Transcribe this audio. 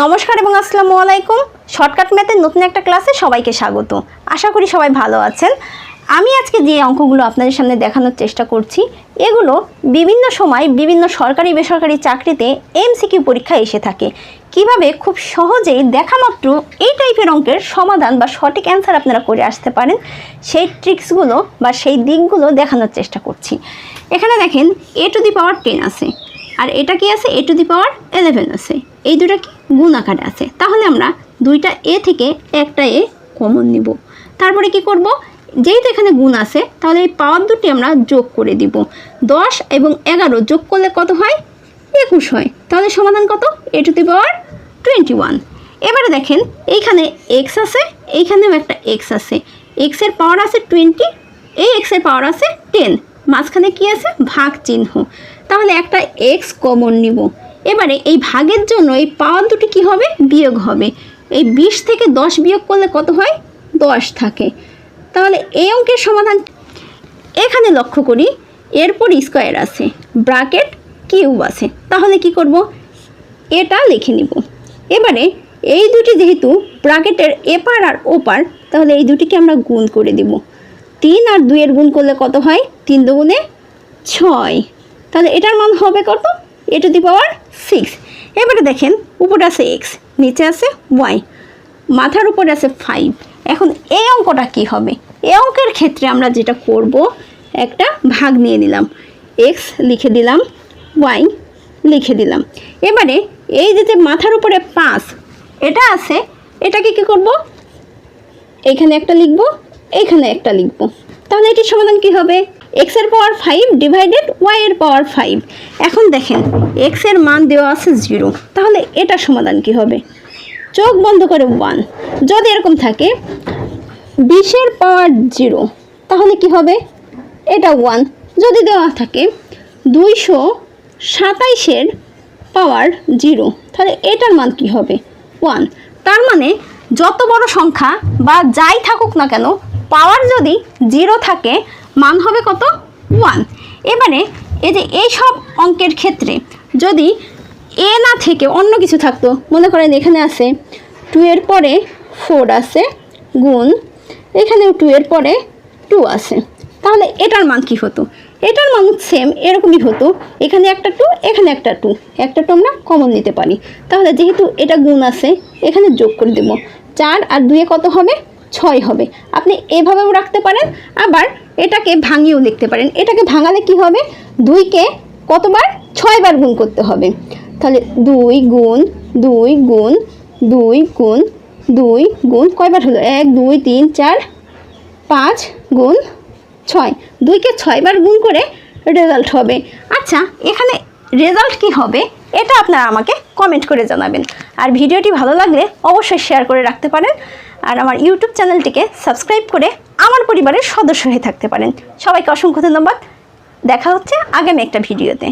নমস্কার এবং আসসালামু আলাইকুম। শর্টকাট ম্যাথের নতুন একটা ক্লাসে সবাইকে স্বাগত। আশা করি সবাই ভালো আছেন। আমি আজকে যে অঙ্কগুলো আপনাদের সামনে দেখানোর চেষ্টা করছি, এগুলো বিভিন্ন সময় বিভিন্ন সরকারি বেসরকারি চাকরিতে এমসিকিউ পরীক্ষা এসে থাকে। কীভাবে খুব সহজেই দেখামাত্র এই টাইপের অঙ্কের সমাধান বা সঠিক অ্যান্সার আপনারা করে আসতে পারেন, সেই ট্রিক্সগুলো বা সেই দিকগুলো দেখানোর চেষ্টা করছি। এখানে দেখেন, এ টু দি পাওয়ার টেন আছে। আর এটা কি আছে? এ টু দি পাওয়ার ইলেভেন আছে। এই দুটা কি? গুণ আকারে আছে। তাহলে আমরা দুইটা এ থেকে একটা এ কমন নিব। তারপরে কি করব? যেহেতু এখানে গুণ আছে, তাহলে এই পাওয়ার দুটি আমরা যোগ করে দিব। দশ এবং এগারো যোগ করলে কত হয়? একুশ হয়। তাহলে সমাধান কত? A to the power twenty one এবারে দেখেন, এইখানে এক্স আছে, এইখানেও একটা এক্স আছে। এক্সের পাওয়ার আছে টোয়েন্টি এই এক্সের পাওয়ার আছে টেন মাঝখানে কি আছে? ভাগ চিহ্ন তাহলে একটা এক্স কমন নিব। এবারে এই ভাগের জন্য এই পাওয়ার দুটি কি হবে? বিয়োগ হবে। এই বিশ থেকে দশ বিয়োগ করলে কত হয়? দশ থাকে। তাহলে এই অঙ্কের সমাধান এখানে লক্ষ্য করি। এরপর স্কোয়ার আছে ব্রাকেট কিউব আছে। তাহলে কি করব? এটা লিখে নিব। এবারে এই দুটি যেহেতু ব্রাকেটের এপার আর ওপার, তাহলে এই দুটিকে আমরা গুণ করে দিব। তিন আর দুইয়ের গুণ করলে কত হয়? তিন দুগুণে ছয়। তাহলে এটার মান হবে কত? A to the power six. এবারে দেখেন, উপরে আছে এক্স, নিচে আছে ওয়াই, মাথার উপরে আছে ফাইভ। এখন এই অঙ্কটা কি হবে? এই অঙ্কের ক্ষেত্রে আমরা যেটা করব, একটা ভাগ নিয়ে নিলাম। এক্স লিখে দিলাম, ওয়াই লিখে দিলাম। এবারে এই যে যে মাথার উপরে পাঁচ, এটা আছে, এটাকে কি করব? এইখানে একটা লিখব এইখানে একটা লিখব। তাহলে এটির সমাধান কি হবে? এক্সের পাওয়ার ফাইভ ডিভাইডেড ওয়াই এর পাওয়ার ফাইভ এখন দেখেন এক্সের মান দেওয়া আছে জিরো তাহলে এটার সমাধান কি হবে? চোখ বন্ধ করে ওয়ান যদি এরকম থাকে বিশের পাওয়ার জিরো তাহলে কি হবে? এটা ওয়ান যদি দেওয়া থাকে, দুইশো সাতাইশের পাওয়ার জিরো তাহলে এটার মান কি হবে? ওয়ান তার মানে যত বড় সংখ্যা বা যাই থাকুক না কেন পাওয়ার যদি জিরো থাকে মান হবে কত? ওয়ান এবারে এই যে এই সব অঙ্কের ক্ষেত্রে যদি এ না থেকে অন্য কিছু থাকতো, মনে করেন এখানে আছে টু এর পরে ফোর আছে গুণ, এখানেও টু এর পরে টু আছে। তাহলে এটার মান কি হতো? এটার মান সেম এরকমই হতো। এখানে একটা টু এখানে একটা টু একটা টু আমরা কমন নিতে পারি। তাহলে যেহেতু এটা গুণ আছে, এখানে যোগ করে দেব। চার আর দুয়ে কত হবে? ছয় হবে। আপনি এভাবেও রাখতে পারেন, আবার এটাকে ভাঙিয়েও লিখতে পারেন। এটাকে ভাঙালে কি হবে? দুইকে কতবার? ছয়বার গুণ করতে হবে। তাহলে দুই গুণ দুই গুণ দুই গুণ দুই গুণ কয়বার হলো? এক, দুই, তিন, চার, পাঁচ গুণ ছয়। দুইকে ছয়বার গুণ করে রেজাল্ট হবে। আচ্ছা এখানে রেজাল্ট কি হবে? এটা আপনারা আমাকে কমেন্ট করে জানাবেন। আর ভিডিওটি ভালো লাগলে অবশ্যই শেয়ার করে রাখতে পারেন। আর আমার ইউটিউব চ্যানেলটিকে সাবস্ক্রাইব করে আমার পরিবারের সদস্য হয়ে থাকতে পারেন। সবাইকে অসংখ্য ধন্যবাদ। দেখা হচ্ছে আগামী একটা ভিডিওতে।